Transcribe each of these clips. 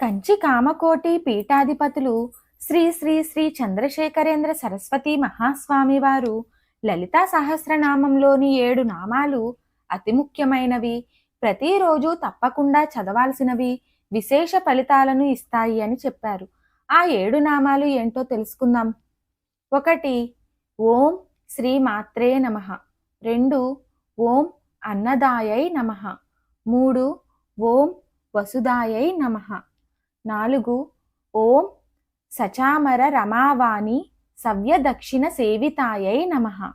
కంచి కామకోటి పీఠాధిపతులు శ్రీ శ్రీ శ్రీ చంద్రశేఖరేంద్ర సరస్వతి మహాస్వామి వారు లలితా సహస్రనామంలోని ఏడు నామాలు అతి ముఖ్యమైనవి. ప్రతిరోజు తప్పకుండా చదవాల్సినవి విశేష ఫలితాలను ఇస్తాయి అని చెప్పారు. ఆ ఏడు నామాలు ఏంటో తెలుసుకుందాం. ఒకటి ఓం శ్రీ మాత్రే నమ. రెండు ఓం అన్నదాయై నమ. మూడు ఓం వసుదాయై నమ. నాలుగు. ఓం సచామర రమావాణి సవ్యదక్షిణ సేవితాయై నమ.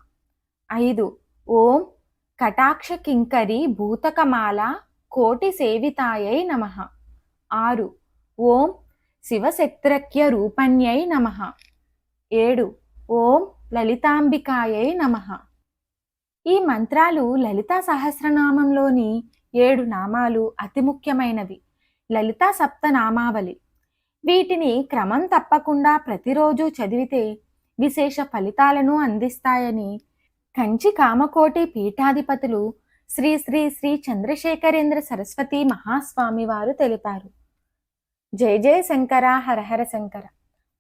ఐదు. ఓం కటాక్ష కింకరి భూతకమాల కోటి సేవితాయై నమ. ఆరు. ఓం శివశక్త్రక్య రూపణ్యై నమ. ఏడు. ఓం లలితాంబికాయై నమ. ఈ మంత్రాలు లలితా సహస్రనామంలోని ఏడు నామాలు అతి ముఖ్యమైనవి. లలితా సప్తనామావళి. వీటిని క్రమం తప్పకుండా ప్రతిరోజు చదివితే విశేష ఫలితాలను అందిస్తాయని కంచి కామకోటి పీఠాధిపతులు శ్రీ శ్రీ శ్రీ చంద్రశేఖరేంద్ర సరస్వతి మహాస్వామి వారు తెలిపారు. జయ జయ శంకర హరహర శంకర.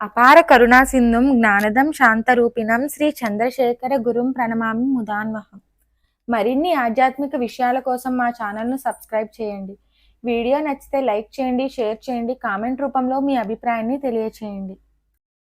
అపార కరుణా సింధుం జ్ఞానదం శాంతరూపిణం శ్రీ చంద్రశేఖర గురుం ప్రణమామి ముదాన్వహం. మరిన్ని ఆధ్యాత్మిక విషయాల కోసం మా ఛానల్ను సబ్స్క్రైబ్ చేయండి. వీడియో నచ్చితే లైక్ చేయండి షేర్ చేయండి కామెంట్ రూపంలో మీ అభిప్రాయాన్ని తెలియచేయండి.